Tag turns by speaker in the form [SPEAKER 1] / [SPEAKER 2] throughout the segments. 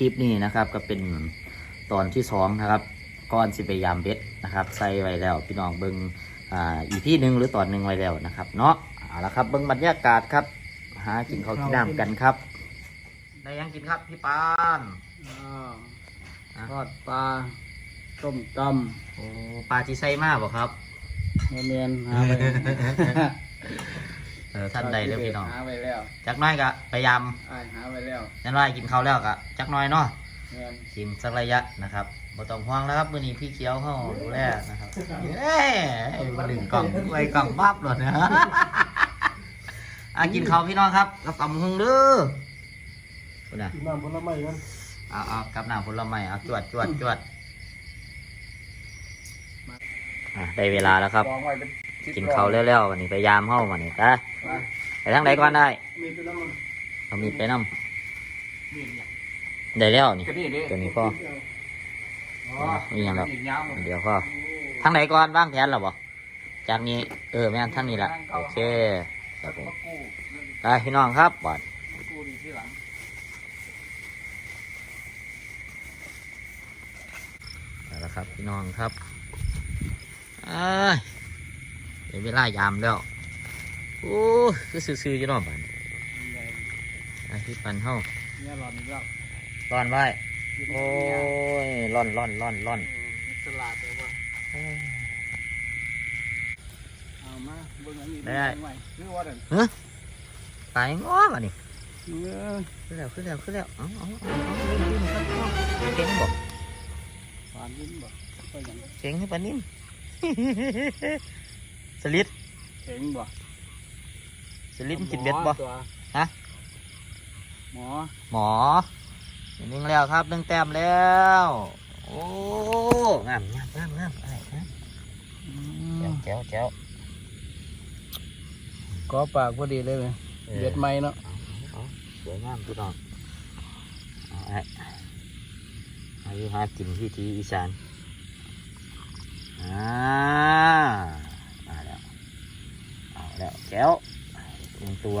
[SPEAKER 1] ำหรับอ่าคลิปนี้นะครับ ก็เป็นตอนที่สองนะครับก่อนสิไปยามเบ็ดนะครับ ใส่ไว้แล้วพี่น้องเบิ้งอ่าอีพีหนึ่งหรือตอนหนึ่งไว้แล้วนะครับ เนาะเอาละครับเบิ้งบรรยากาศครับ หากินข้าวกินน้ำกันครับได้ยังกินครับพี่ปาน
[SPEAKER 2] อ่าทอดปลาต้มต
[SPEAKER 1] โอ้ปลาจีไซมาบ่ครับำ
[SPEAKER 2] โมเมนหาไป
[SPEAKER 1] เออท่านใดเด้อพี่น้อง
[SPEAKER 2] หาไปแล้ว
[SPEAKER 1] จักหน้อยก็พยายาม
[SPEAKER 2] อ้ายหาไปแล้ว
[SPEAKER 1] นั่นว่ากินข้าวแล้วก็จักหน้อยเนาะ
[SPEAKER 2] แม่น
[SPEAKER 1] กินสักระยะนะครับบ่ต้องห่วงแล้วครับมื้อนี้พี่เขียวเฮาดูแลนะครับเอ้ยมาดึงกล่องไว้กล่องบับหลดนะอะกินข้าวพี่น้องครับกับตำหุงเด้อพุ่นน่ะ
[SPEAKER 3] น้ำผลไม้กัน
[SPEAKER 1] เอาเอากับน้ำผลไม้เอาจวดจวดจวดอะได้เวลาแล้วครับ
[SPEAKER 2] วางไว้เป็นสิบ
[SPEAKER 1] กินข้าวเร็วๆวันนี้พยายามเฮาวันนี้ไป
[SPEAKER 2] ไป
[SPEAKER 1] ไปทางใดก่อนได้
[SPEAKER 3] มีเป็นน้ำมัน
[SPEAKER 1] เอามีดไปนำได้แล้วนี่
[SPEAKER 2] กระดิ่งดิ
[SPEAKER 1] ตัวนี้พ่อ
[SPEAKER 2] อ๋อ
[SPEAKER 1] นี่ยังแล้ว
[SPEAKER 2] กระดิ่ยาว
[SPEAKER 1] เดี๋ยวพ่อทางไหนก่อนบ้างแผนหรอบ่จากนี้เออแม่นทางนี้ละโอเคครับผม
[SPEAKER 2] มากู้
[SPEAKER 1] ได้พี่น้องครับบอด
[SPEAKER 2] มากู้ดีที่หลัง
[SPEAKER 1] เอาละครับพี่น้องครับเอ้ย เดี๋ยวเวลายามแล้ว โอ้ยคือซื่อๆอยู่เนอกบ้าน
[SPEAKER 2] ใหญ่
[SPEAKER 1] ไอ้ที่ปันเฮา
[SPEAKER 2] เนี่ยหลอดอีกแล้ว
[SPEAKER 1] ร่อนไว้
[SPEAKER 2] กิน
[SPEAKER 1] โอ้
[SPEAKER 2] เนี่ย
[SPEAKER 1] ยร่อนร่อนร่อนร่อน
[SPEAKER 2] เออสลัดเลยว่า
[SPEAKER 1] โอ้ย
[SPEAKER 2] เอามาเบิ่งอันนี้
[SPEAKER 1] ได้
[SPEAKER 2] เบิ่งไว้คือว่าเด่น
[SPEAKER 1] ตายง้อมานี่
[SPEAKER 2] เออ
[SPEAKER 1] ขึ้นแล้วขึ้นแล้วขึ้นแล้วเอาเอาเอาเอาเล่นๆครับพี่น้องเก่งบ่
[SPEAKER 2] ปานยิ้มบ่ก็ยัง
[SPEAKER 1] เก่งให้ปานนิ่ม สลิด
[SPEAKER 2] เข็งบ่
[SPEAKER 1] สลิดมันกินเบ็ดบ่
[SPEAKER 2] หมอตัว
[SPEAKER 1] ฮะ
[SPEAKER 2] หมอ
[SPEAKER 1] หมอหนึ่งแล้วครับหนึ่งแต้มแล้ว โอ้งามงามงามงามอะไรนะ
[SPEAKER 2] อื
[SPEAKER 1] แจ๋ว
[SPEAKER 2] ม
[SPEAKER 1] แจ๋วแจ๋ว
[SPEAKER 2] ก็ปากพอดีเลยเว้ย
[SPEAKER 1] ออ
[SPEAKER 2] เบ็ดไหมเนาะ
[SPEAKER 1] เอาสวยงามพี่น้องเอาไอ้อายุหากินที่ทีอีสานอ่ามาแล้วเอา แล้วแก้วหนึ่งตัว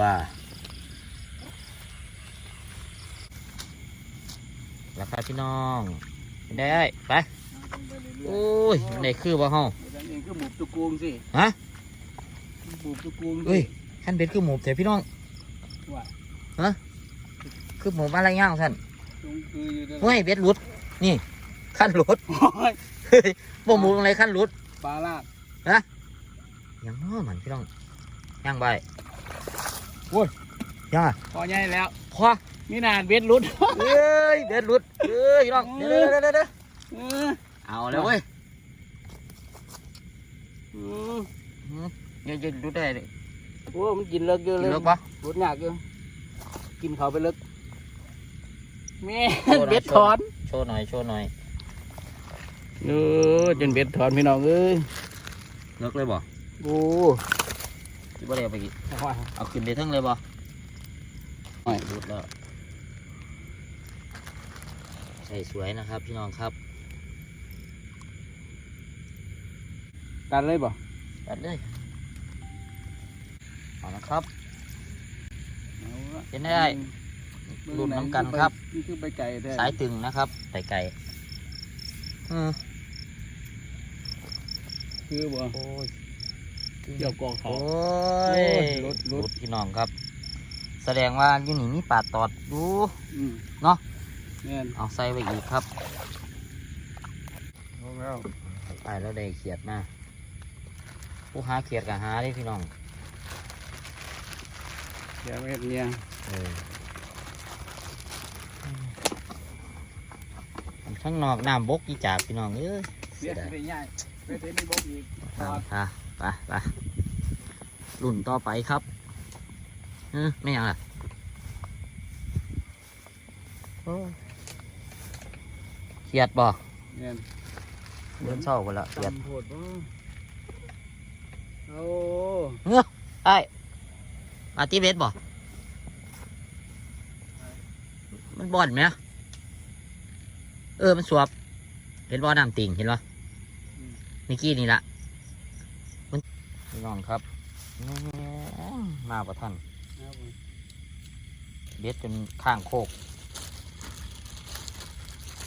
[SPEAKER 1] ราคาพี่น้องได้ไปโอ้ยมันได้คือบ่เฮา
[SPEAKER 2] เดี๋ยวเองก็หมูบตุกูงสิ
[SPEAKER 1] ฮะ
[SPEAKER 2] หมูบตุกูงสิ
[SPEAKER 1] เฮ้ยขั้นเบ็ดคือหมูเถอะพี่น้อง
[SPEAKER 2] ว่า
[SPEAKER 1] คือหมูอะไรย่างท่าน
[SPEAKER 2] ตรงคืออยู่นั่น
[SPEAKER 1] เฮ้ยเบ็ดหลุดนี่ขั้นหลุด
[SPEAKER 2] โอ้ย
[SPEAKER 1] เฮ้ยบ่หมูอะไรขั้นหลุด
[SPEAKER 2] ปลาลาด
[SPEAKER 1] ยังน้อมันพี่น้อง ย่างใบ
[SPEAKER 2] โอ้ย
[SPEAKER 1] ย่างอะ
[SPEAKER 2] พอใหญ่แล้ว
[SPEAKER 1] พอ
[SPEAKER 2] มีนานเบ็ดหลุด
[SPEAKER 1] เอ้ยเบ็ดหลุดเอ้ยพี่น้องเดี๋ยวเดี๋ยวเดี๋ยวเดี๋ยว
[SPEAKER 2] เออ
[SPEAKER 1] เอาแล้วเว้ย
[SPEAKER 2] อืม
[SPEAKER 1] ยังจะหลุดได้เลย
[SPEAKER 2] โอ้มันกินเลิกเยอะ
[SPEAKER 1] กิ
[SPEAKER 2] เล
[SPEAKER 1] น
[SPEAKER 2] ย
[SPEAKER 1] เลิกปะ
[SPEAKER 2] หลุดยากเยอะกินเขาไปเลิกแม่
[SPEAKER 1] โชว์หน่อย
[SPEAKER 2] เบ็ดถอน
[SPEAKER 1] โชว์หน่อยโชว์หน่อย
[SPEAKER 2] เออจนเบ็ดถอนพี่น้องเอ้ย
[SPEAKER 1] เลิกเลยบ่
[SPEAKER 2] โอ้
[SPEAKER 1] ที่บ่ได้เอาไปกิน
[SPEAKER 2] ว่า
[SPEAKER 1] เอาขึ้นไปเทั้งเลยบ่
[SPEAKER 2] ไม่
[SPEAKER 1] หลุดแล้วใส่สวยนะครับ พี่น้องครับ
[SPEAKER 2] ตัดเลยบ่
[SPEAKER 1] ตัดเลยเอานะครับ
[SPEAKER 2] เอาละ
[SPEAKER 1] เป็นได้รุ่นน้ำกันครับ
[SPEAKER 2] นี่คือไปไก่แท้
[SPEAKER 1] สายตึงนะครับไก่ไก่อืม
[SPEAKER 2] คือบ่
[SPEAKER 1] โอ้ย
[SPEAKER 2] เกี่ยวกองเขา
[SPEAKER 1] โอ้
[SPEAKER 2] โอ้
[SPEAKER 1] ย
[SPEAKER 2] ยหลุดหลุด
[SPEAKER 1] พี่น้องครับ แสดงว่าอยู่นี่มีป่าตอดอยู่
[SPEAKER 2] อืม
[SPEAKER 1] เนาะ
[SPEAKER 2] แม่น
[SPEAKER 1] เอาใส่ไว้อีกครับ
[SPEAKER 2] เอาแล้ว
[SPEAKER 1] ไปแล้วได้เขียดมาผู้หาเขียดกับหาได้พี่น้อง
[SPEAKER 2] เดี๋ยวไปเฮ็ดเนี่ย
[SPEAKER 1] เอออันข้างนอกน้ำบกอีจากพี่น้องเอ้ย
[SPEAKER 2] เสียดไปง่ายไปเทนในบกอีก
[SPEAKER 1] ตามค่ะ ไปไปรุ่นต่อไปครับเออไม่ยังล่ะโอ้เขียดบ่
[SPEAKER 2] แม่น
[SPEAKER 1] เดินเศร้ากันละเขียด
[SPEAKER 2] ตำโพดบ่โอ้
[SPEAKER 1] ไอ้มาตีเบสบ่มันบ่อนไหมเออมันสวบ เห็นบ่อน้ำติ่งเห็นปะเมื่อกี้นี่ละมัน พี่น้องครับมาประทัน
[SPEAKER 2] ครับผม
[SPEAKER 1] เบ็ดจนข้างโคก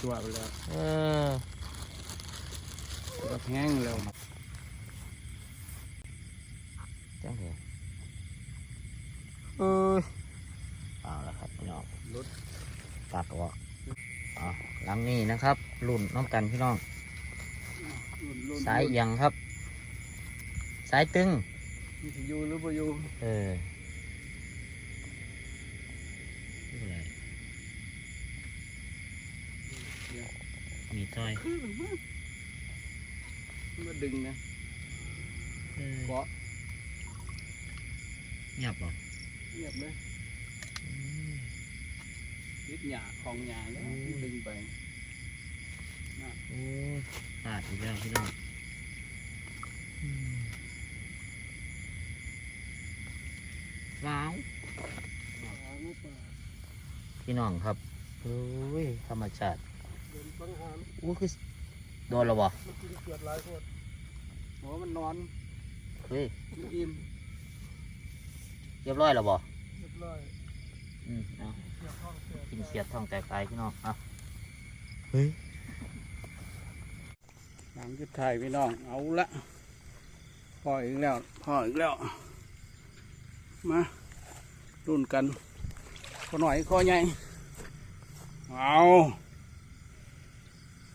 [SPEAKER 2] ตัวไปแล้ว
[SPEAKER 1] เออ
[SPEAKER 2] ตัวแห้งแล้ว
[SPEAKER 1] จังเลยเออเอาละครับพี่น้อง
[SPEAKER 2] รถ
[SPEAKER 1] ตัดออกอะหลังนี้นะครับ รุ่นน้องกันพี่น้อง
[SPEAKER 2] รุ่นรุ่น
[SPEAKER 1] สายเอียงครับ สายตึง
[SPEAKER 2] มีสิอยู่หรือบ่อยู่
[SPEAKER 1] เออไม่เป็นไรมีจ้อย
[SPEAKER 2] มาดึงนะ
[SPEAKER 1] เออ
[SPEAKER 2] เกาะ
[SPEAKER 1] เงียบเหรอ
[SPEAKER 2] เงียบเลยยึดหยาของหยาแล้ว
[SPEAKER 1] อืม
[SPEAKER 2] ดึงไป
[SPEAKER 1] โอ้ยพลาดอีกแล้วพี่น้อง ว้าวพี่น้องครับเฮ้ยธรรมชาติ
[SPEAKER 2] เดินฟังหาม
[SPEAKER 1] อู้คือโดนแล้วบ่
[SPEAKER 2] มันกินเกลือหลายคนโอ้มันนอน
[SPEAKER 1] เฮ้ย
[SPEAKER 2] มันอิ่ม
[SPEAKER 1] เรียบร้อยแล้วบ่
[SPEAKER 2] เรียบร้อย
[SPEAKER 1] อืมเอา
[SPEAKER 2] เสียบท้องเสียบ
[SPEAKER 1] กินเสียดท้องแตกตายพี่น้องอะเฮ้ย
[SPEAKER 2] หลังจุดถ่ายพี่น้องเอาละพ่ออีกแล้วพ่ออีกแล้ว มารุ่นกันขอหน่อยขอใหญ่เอา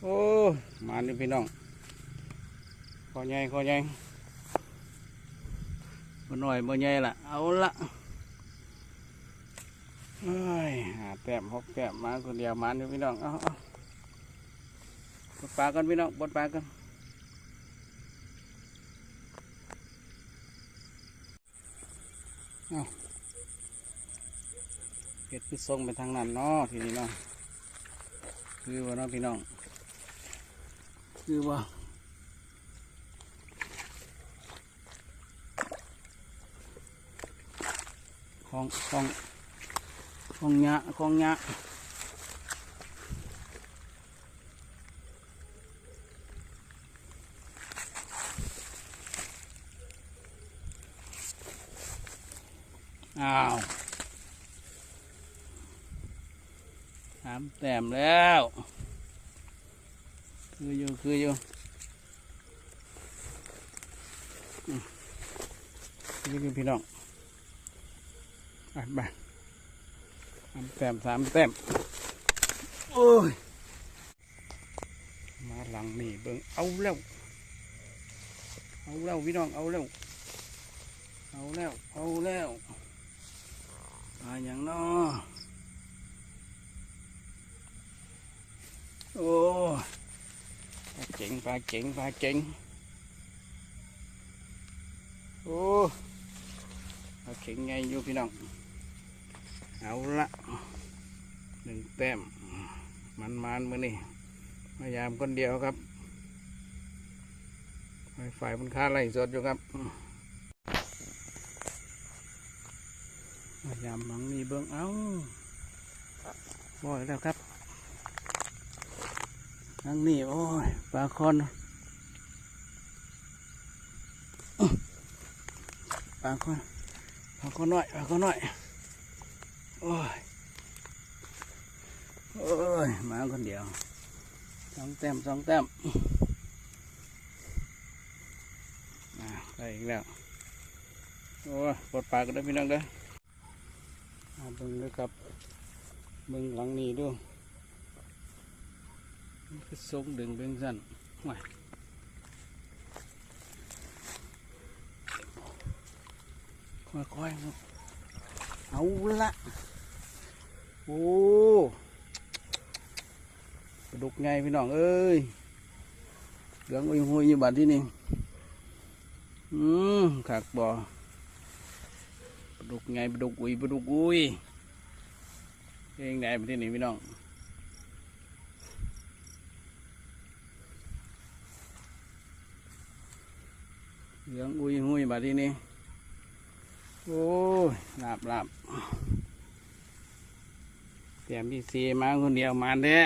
[SPEAKER 2] โอ้มานี่พี่น้องขอใหญ่ขอใหญ่ขอหน่อยบ่ใหญ่ละเอาละเอ้ยหาแต้มหกแต้มมาคนเดียวมานี่พี่น้องเอาเอาบดปลากันพี่น้องบดปลากัน เห็ดคือทรงไปทางนั้นเนาะทีนี้เนาะคือว่าเนาะพี่น้อง คือว่าของของของยะของยะามแต้มแล้ว คืออยู่คืออยู่อืมคือพี่น้องไปไปสามแต้มสามแต้มโอ้ย มาหลังนี่เบิ่งเอาแล้ว เอาแล้วพี่น้องเอาแล้ว เอาแล้ว เอาแล้วมาอย่างน้อ โอ้ปลาเจ๋งปลาเจ๋งปลาเจ๋งโอ้ปลาเข็งไงอยู่พี่น้องเอาละหนึ่งแต้มมันมันมือนี่พยายามคนเดียวครับไฟไฟมันค่าไล่สดอยู่ครับพยายามมังนี่เบิ้งเอาบ่อยแล้วครับ ทางนี้โอ้ยปลาคอนปลาคอนปลาคอนน้อยปลาคอนน้อยโอ้ยโอ้ยมาคนเดียวสองแต้มสองแต้มอ่าได้อีกแล้วโอ้ยปลดปลากันได้พี่น้องเด้อเอาเบิ่งด้วยครับเบิ่งหลังนี้ด้วย มันคือทรงดึงเบงสั้นว้ายค่อยๆครับเอาละโอ้กระดุกไงพี่น้อง เอ้ยเหลืองอุ้ยหุยอยู่บัดที่นี่อืมขากบ่อปลาดุกไงปลาดุกอุ้ยปลาดุกอุ้ยเองไหนบัดที่นี่พี่น้องเหลืองอุยหุยบเตรียมพี่ซีมาคนเดียวมาแท้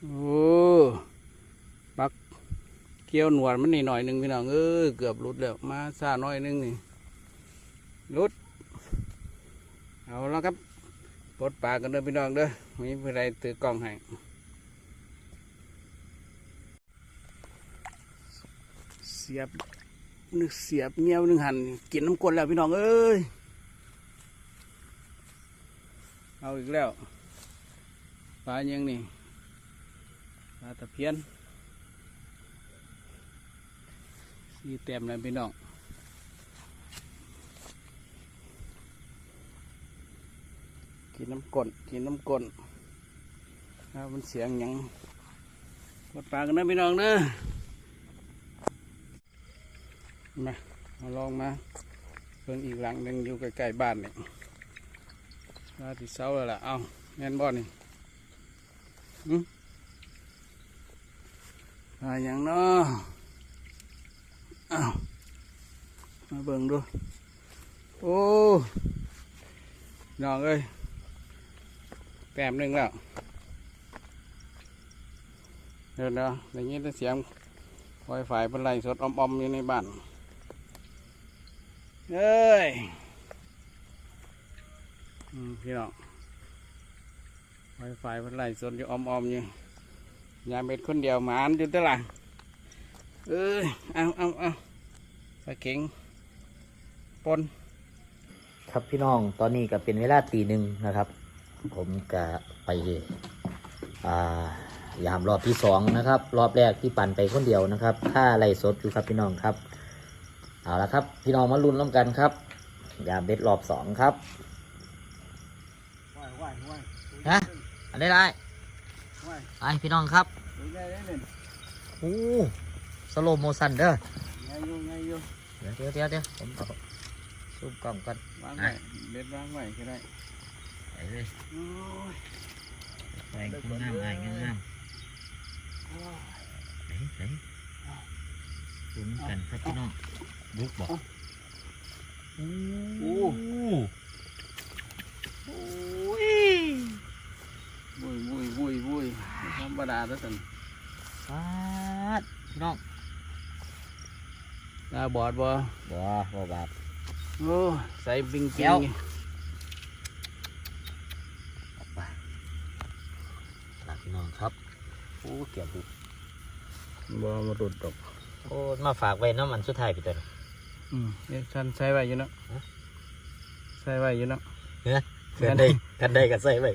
[SPEAKER 2] โอ้ปักเกี่ยวหนวดมันนี่หน่อยหนึ่งพี่น้องเอ้ยเกือบหลุดแล้วมาซาหน่อยหนึงนี่หลุดเอาแล้วครับ ปดปลากันเด้อพี่น้องเด้อมีผู้ใดถือกล้องให้เสียบนึกเสียบเงี้ยวนึงหันกินน้ำกลแล้วพี่น้องเอ้ยเอาอีกแล้วปลายังนี่ปลาตะเพียนสีเต็มเลยพี่น้อง กินน้ำกลนกินน้ำกลนถ้ามันเสียงยังกดปากกันนะพี่น้องเนอะมามาลองมาเพิ่งอีกหลังหนึ่งอยู่ใกล้ๆบ้านนี่มาที่เสาแล้วล่ะ เอาแม่นบ่อนี่หึมาอย่างเนาะอ้ามาเบิ่งดู โอ้น้องเอ้ย ต้มหนึ่งแล้วเดี๋ยวนะได้ยินแต่เสียงไวไฟเป็นไรสดอมๆอยู่ในบ้านเอ้ยพี่น้องไวไฟเป็นไรสดอยู่อมๆอยู่ยามเบ็ดคนเดียวหมานอยู่ตะหลังเอ้ยเอาเอาเอาไปเข็งปน
[SPEAKER 1] ครับพี่น้องตอนนี้ก็เป็นเวลาตีหนึ่งนะครับ ผมก็ไปยามรอบที่สองนะครับ รอบแรกที่ปั่นไปคนเดียวนะครับค่าไล่สดอยู่ครับพี่น้องครับ เอาละครับ พี่น้องมาลุ้นร่วมกันครับ ยามเบ็ดรอบสองครับฮะอันได้ไรไปพี่น้องครับโอ้สโลโมชันเด้อเดี๋ยวเดี๋ยวเดี๋ยวผมเอาซูมกล้องก่อน
[SPEAKER 2] วางไว้เบ็ดวางไว้ก็ได้
[SPEAKER 1] ไปเลย
[SPEAKER 2] โอ้ย
[SPEAKER 1] ไปงามๆง่ายงาม
[SPEAKER 2] โอ้ย
[SPEAKER 1] ๆไหนไหนลุ้นกันครับ โอ้เกี่ยวบุก
[SPEAKER 2] บ่มาดุดดอก
[SPEAKER 1] โอ้มาฝากไว้น้ำมันสุดท้ายพี่ตัวนี้
[SPEAKER 2] อืมเดี๋ยวฉันใส่ไว้อยู่เนาะ
[SPEAKER 1] ฮะ
[SPEAKER 2] ใส่ไว้อยู่เนาะ
[SPEAKER 1] กันได้กันได้กันใส่ไว้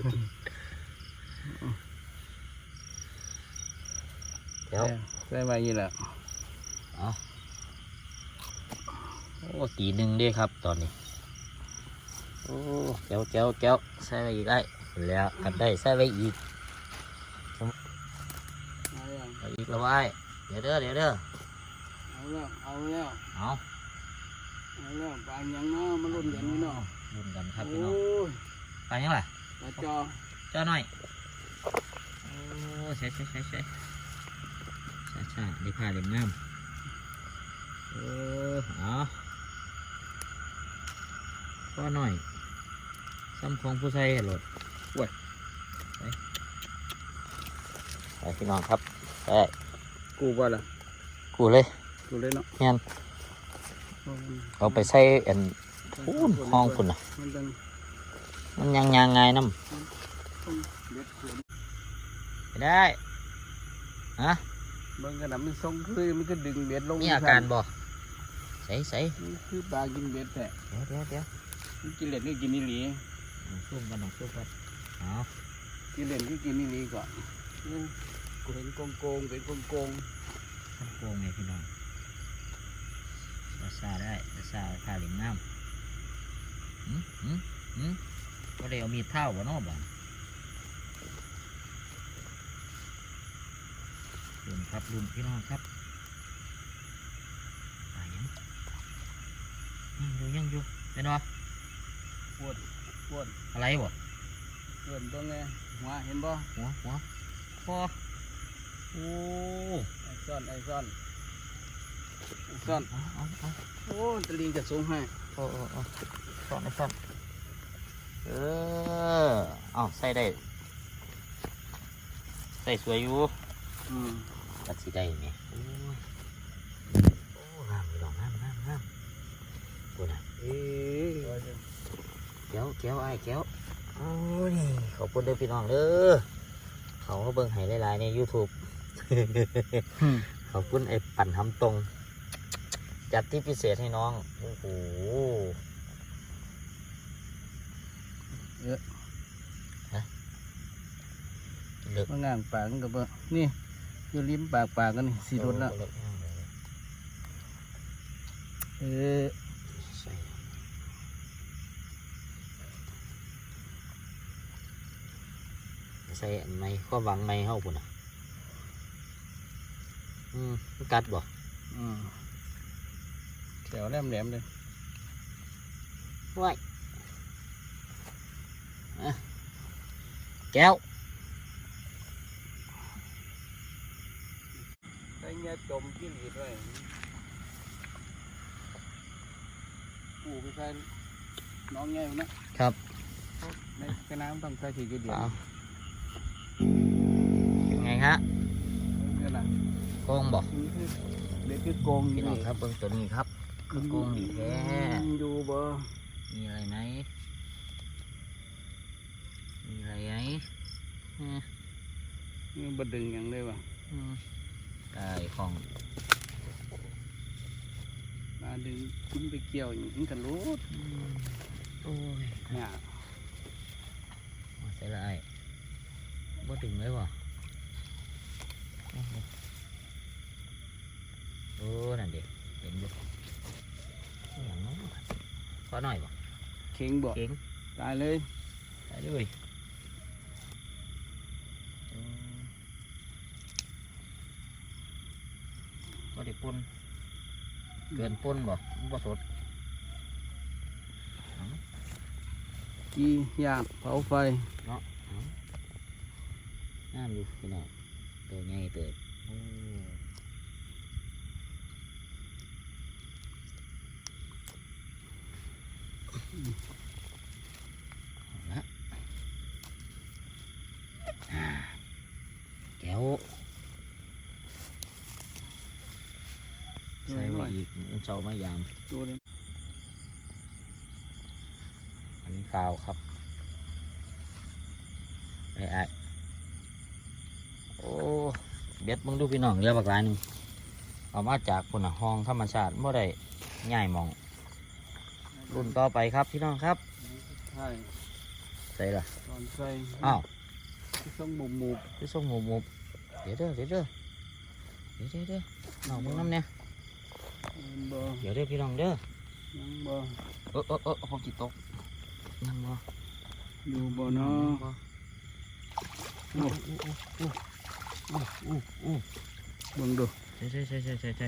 [SPEAKER 1] เดี๋ยว
[SPEAKER 2] ใส่ไว้อยู่แหละ
[SPEAKER 1] เอาโอ้ตีหนึ่งเด้ครับตอนนี้โอ้แก้วแก้วแก้วใส่ไว้อีกได้แล้วกันได้ใส่ไว้อีก
[SPEAKER 2] เอาแล้ว
[SPEAKER 1] เอาอีกแล้วไว้เดี๋ยวเด้อเดี๋ยวเด้อ
[SPEAKER 2] เอาแล้วเอาแล้ว
[SPEAKER 1] เอา
[SPEAKER 2] เอาแล้วปลาหยังเนาะมาลุ้นกันนี่เนาะ
[SPEAKER 1] ลุ้นกันครับพี่
[SPEAKER 2] โอ้
[SPEAKER 1] น้อง
[SPEAKER 2] ย
[SPEAKER 1] ไปยังล่ะ
[SPEAKER 2] ปลาจอ
[SPEAKER 1] เจ้าหน่อยโอ้ใช่ใช่ใช่ใช่ใช่ใช่ได้ผ้าเล่มงามเออเอาก็หน่อยซ้ำของผู้ใช้หลดไปไปพี่น้องครับ ไป
[SPEAKER 2] กูว่าล่ะ
[SPEAKER 1] กูเลย
[SPEAKER 2] กูเลยเนาะ
[SPEAKER 1] เงี้ยเอาไปใส่อันพูนห้องคุณนะ
[SPEAKER 2] มันต้อง
[SPEAKER 1] มันยังยังไงน้
[SPEAKER 2] ต้องเด็ดขืนำ
[SPEAKER 1] ไปได้ฮะ
[SPEAKER 2] เบิ่งกระดำมันทรงคือมันก็ดึงเบ็ดลง
[SPEAKER 1] มีอาการบ่ใส่ใส่
[SPEAKER 2] นี่คือปลากินเบ็ดแท้
[SPEAKER 1] เดี๋ยวเดี๋ยวเดี๋ยว
[SPEAKER 2] มันกินเล่นก็กินนี่หลี
[SPEAKER 1] น้องซุ่มกันน้องซุ่มกันเอา
[SPEAKER 2] กินเล่นก็กินนี่หลีก่อนนี่ กูเห็นโกงโกงๆเป็นโกงโกง
[SPEAKER 1] ท่านโกงไงพี่น้องซาซาได้ซาซาผ้าเล่มงามหืมหืมหืมก็ได้เอามีดเท่าบ่เนอบ่ลุนครับลุนพี่น้องครับไปยังยังอยู่ยังอยู่เป็นวะ
[SPEAKER 2] ๆปวดปวด
[SPEAKER 1] อะไรบ่
[SPEAKER 2] เกินตัวไงหัวเห็นบ่
[SPEAKER 1] หัวหัวคอ โอ้
[SPEAKER 2] ไอซ่อนไอซ่อนไอซ่อนโอ้ตะลิงจะสูงให้
[SPEAKER 1] โอ้โอ้โอซอนไอซ่อนเออเอาใส่ได้ใส่สวยอยู่
[SPEAKER 2] อืม
[SPEAKER 1] ตัดสีได้นี่โอ้โอ้งามไปดอกงามงามงามกูนะเออเแก้วเก้วไอ้แก้วโอ้ยขอบคุณเด้อพี่น้องเด้อเขาเบิ่งให้หลายๆใน YouTube ขอบคุณไอ้ปั่นทำตรง จัดที่พิเศษให้น้อง โอ้โห
[SPEAKER 2] เยอะ
[SPEAKER 1] เลือก
[SPEAKER 2] มางานปากมันกับว่านี่อยู่ริมปากปากกันนี่สีรถแล้ว
[SPEAKER 1] เลือก
[SPEAKER 2] เออ
[SPEAKER 1] ใส่ใส่อันไม่ข้อหวังไม่เข้าปุ่นอะ อืมมันกัดบ่
[SPEAKER 2] อืมแถวแหลมแหลมๆเลย
[SPEAKER 1] ว้ายอะแก้ว
[SPEAKER 2] ใส่เงี้ยจมกินอีกเลยปูไปใส่น้องใหญ่นะครับในกระน้ำต้องใส่ทีเดียว
[SPEAKER 1] เอายังไงฮะ
[SPEAKER 2] เดี๋ยวนะ
[SPEAKER 1] โกงบ่
[SPEAKER 2] นี่คือเด็กคือโกง
[SPEAKER 1] พี่น้องครับเบิ่งตัวนี้ครับคือโกงดีแท้
[SPEAKER 2] ดูบ่
[SPEAKER 1] มีอะไรไหมมีอะไรไหมเอ้ย
[SPEAKER 2] นี่บดึงอย่างเลยวะ
[SPEAKER 1] อืมได้ของ
[SPEAKER 2] มาดึงกินไปเกี่ยวอย่างนี้กันรู้
[SPEAKER 1] อืมโอ้ย
[SPEAKER 2] เนี่ย
[SPEAKER 1] มาใส่ละไอ้บ่ถึงเลยว่ะโอ้โหโอ้นั่นเด็กเห็นอยู่อหย่างน้องขอหน่อยบ่
[SPEAKER 2] เข่งบ่
[SPEAKER 1] เก่ง
[SPEAKER 2] ตายเลย
[SPEAKER 1] ไปด้วยบ่ได้ปนเกินปนบ่มันบ่สด
[SPEAKER 2] กี่ยากเผาไฟ
[SPEAKER 1] น้ำอยู่พี่น้องตัวใหญ่เติบโอ้เอาละอ่า แก้วใส่ไว้อีกมันเจ้ามายาม
[SPEAKER 2] ดูเลย
[SPEAKER 1] อันนี้ข้าวครับไอ้ไอ้โอ้เบ็ดมึงดูพี่น้องเรือบักหลายหนึงเอามาจากพุ่นน่ะห้องธรรมชาติเมื่อได้ง่ายหมอง รุ่นต่อไปครับพี่น้องครับ
[SPEAKER 2] ใช่
[SPEAKER 1] ใส่ละ
[SPEAKER 2] ตอนใส่
[SPEAKER 1] อ้าว
[SPEAKER 2] ที่ต้องหมุบหมุบ
[SPEAKER 1] พี่ส่งหมูหมูเดี๋ยวเด้อเดี๋ยวเด้อเดี๋ยวเดี๋ยวเด้อน้องมึงน้ำเนี่ย
[SPEAKER 2] ๆบ่
[SPEAKER 1] เดี๋ยวเด้อพี่น้องเด้อ
[SPEAKER 2] ยังบ่
[SPEAKER 1] เออเออเออผมจิตตกยังบ่
[SPEAKER 2] อยู่บ่เนาะ
[SPEAKER 1] บ่
[SPEAKER 2] โอ้
[SPEAKER 1] อู้อู้อู้
[SPEAKER 2] เบิ่งดู
[SPEAKER 1] ใช่ใช่ใช่ใช่ใช่ใช่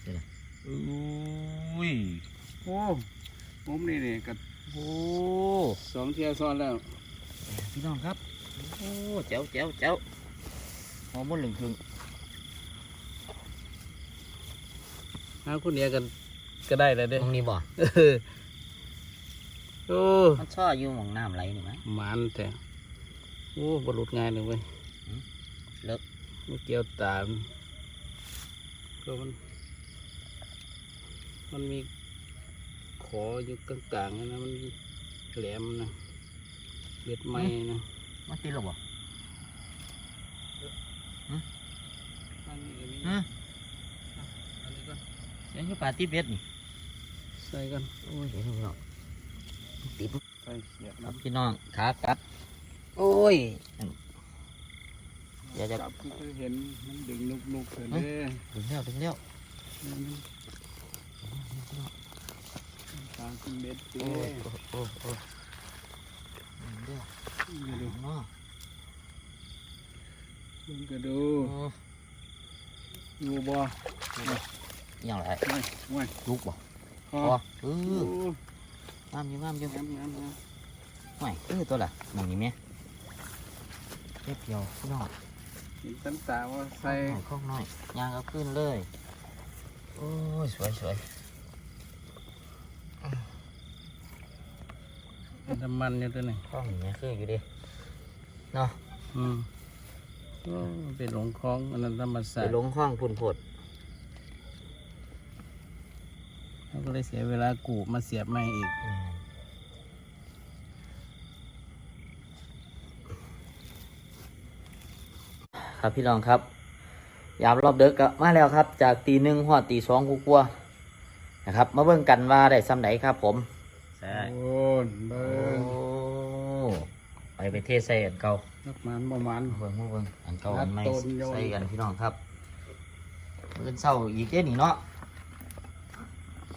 [SPEAKER 1] ใช่ละอุ้ย
[SPEAKER 2] โอ้ผมนี่นี่กับ
[SPEAKER 1] โอ้
[SPEAKER 2] สองเทียซ้อนแล้ว
[SPEAKER 1] พี่น้องครับ โอ้เจ้าเจ้าเจ้าหอมมันเหลืองครึ่ง
[SPEAKER 2] หาคนเนี้ยกันก็ได้แล้วเด้
[SPEAKER 1] ตรงนี้บ่
[SPEAKER 2] เออโอ้
[SPEAKER 1] มันช่ออยู่หมองน้ำไหลนี่ไหม
[SPEAKER 2] หมันแต่โอ้บรรลุง่ายเลยเว้ย
[SPEAKER 1] หืมเลิก
[SPEAKER 2] ไม่เกี่ยวตามก็มัน มันมี ขออยู่กลางๆนะมันแหลมนะเบ็ดไม้นะ
[SPEAKER 1] มันติดหรอบ่
[SPEAKER 2] อันนี้ก็มี
[SPEAKER 1] ฮะ
[SPEAKER 2] อันนี้ก็
[SPEAKER 1] เสียงคือปลาติดเบ็ดนี่
[SPEAKER 2] ใส่กัน
[SPEAKER 1] โอ้ยเดี๋ยวพี่น้องติด
[SPEAKER 2] ใส่เสียบ
[SPEAKER 1] ครับ
[SPEAKER 2] น้ำ
[SPEAKER 1] พี่น้องขากัดโอ้ยเดี๋ยวจะ
[SPEAKER 2] จับคือเห็นมันดึงนุกๆเห็นเด้
[SPEAKER 1] ถึงแล้วถึงแล้ว
[SPEAKER 2] ตาขึ้นเบ็ดเด้
[SPEAKER 1] โอ้โอ้โอ้โอ้ถึงแล้ว
[SPEAKER 2] มาดู
[SPEAKER 1] เนาะ
[SPEAKER 2] เบิ่งก็ดู
[SPEAKER 1] โอ้
[SPEAKER 2] อยู่บ่
[SPEAKER 1] ยังไง
[SPEAKER 2] ไม่ไม่
[SPEAKER 1] ลูกบ่
[SPEAKER 2] พอ
[SPEAKER 1] พอเอ
[SPEAKER 2] โอ้
[SPEAKER 1] องามอยู่งามอยู่
[SPEAKER 2] งามงามงาม
[SPEAKER 1] ไม่เออตัวละมองนี่แม่เรียบเดียวพี่น้อง
[SPEAKER 2] เห็นตั้งตาว่า
[SPEAKER 1] ใส่
[SPEAKER 2] ใส่
[SPEAKER 1] ข้องหน่อยยางเอาขึ้นเลย โอ้ยสวยสวย
[SPEAKER 2] เป็ นน้ำมันอยู่ตัวนี้
[SPEAKER 1] ข้องนี่คืออยู่ดิเนาะ
[SPEAKER 2] อืมโอ้เป็นหลงคลองอันนั้นธรรม
[SPEAKER 1] ไป
[SPEAKER 2] ศาสตร์
[SPEAKER 1] ลงห้องพุ่นโพด
[SPEAKER 2] ธรรมก็เลยเสียเวลากูมาเสียบใหม่อีก
[SPEAKER 1] ครับพี่น้องครับ ยามรอบเด็กก็มาแล้วครับ จากตีหนึ่งหอดตีสองกูกลัวๆนะครับ มาเบิ่งกันว่าได้ซ้ำไหนครับผม ใช่
[SPEAKER 2] โอ้นเบิ้ง
[SPEAKER 1] ไปไปเทใส่อันเก่า
[SPEAKER 2] นักมันประมาณ
[SPEAKER 1] เบิ่งมาเบิ่งอันเก่า
[SPEAKER 2] ครั
[SPEAKER 1] อั
[SPEAKER 2] บ
[SPEAKER 1] นใหม่
[SPEAKER 2] ต้นโยน
[SPEAKER 1] ใส่กันพี่น้องครับเมื่อเช้าอีกเด้นี่เนาะ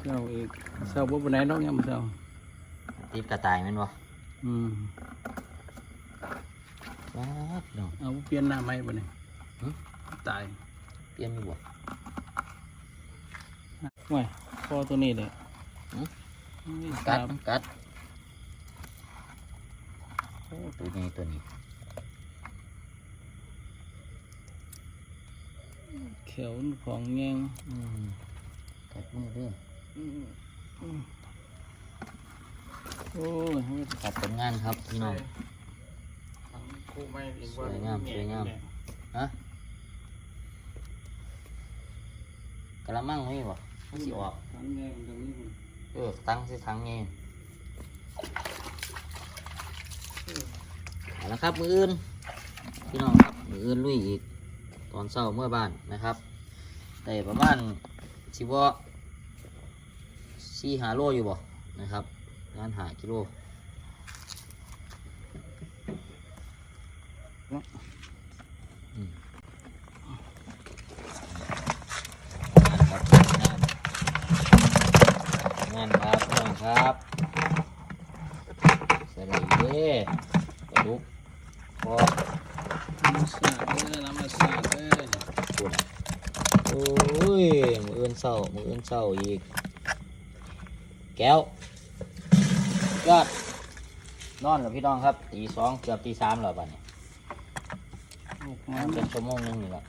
[SPEAKER 2] เศร้าอีกเศร้าบ่ปานไหนน้องยังเศร้า
[SPEAKER 1] ติดกระต่ายแมันวะ
[SPEAKER 2] อืม
[SPEAKER 1] ว้าบพี่น้อง
[SPEAKER 2] เอาเปลี่ยนหน้าใหม่บ่เนี่ย
[SPEAKER 1] หึ
[SPEAKER 2] ตาย
[SPEAKER 1] เปลี่ยนมีบ่
[SPEAKER 2] ไม่พอตัวนี้เลย
[SPEAKER 1] หึ
[SPEAKER 2] นี่
[SPEAKER 1] กัด
[SPEAKER 2] ครับ
[SPEAKER 1] มันกัดโอ้ตัวนี้ตัวนี้
[SPEAKER 2] เขียวของแงง
[SPEAKER 1] อืมกัดมือเด้วย
[SPEAKER 2] อืมอืมโอ้ยเฮ้ย
[SPEAKER 1] กัดผลงานครับพี่น้อง
[SPEAKER 2] ทั้งคู่ไม่เอง
[SPEAKER 1] สวยงามสวยงามฮะกระมังนี่บ่มันสิออก
[SPEAKER 2] ทั้งแงงตรงนี้
[SPEAKER 1] เออตั้งสิทั้งนี้เอาละครับมืออื่นพี่น้องครับมืออื่นลุยอีกตอนเช้าเมื่อบ้านนะครับแต่ประมาณสิบ่สี่หาโลอยู่บ่นะครับงานหากิโลอืมงานครับงานงานครับพี่น้องครับใส่อะไรเย่ปลาดุกพอ
[SPEAKER 2] น้ำสาดเด้อน้ำสาดเด้อ
[SPEAKER 1] ปวดโอ้ย มืออื่น เศร้ามืออื่นเศร้าอีก แก้ว ยอด นอนกับพี่น้องครับตีสองเกือบตีสามแล้วบ้านนี้
[SPEAKER 2] ลูก
[SPEAKER 1] นอ
[SPEAKER 2] น้ำ
[SPEAKER 1] นเป็นชั่วโมงหนึงนี่แหละ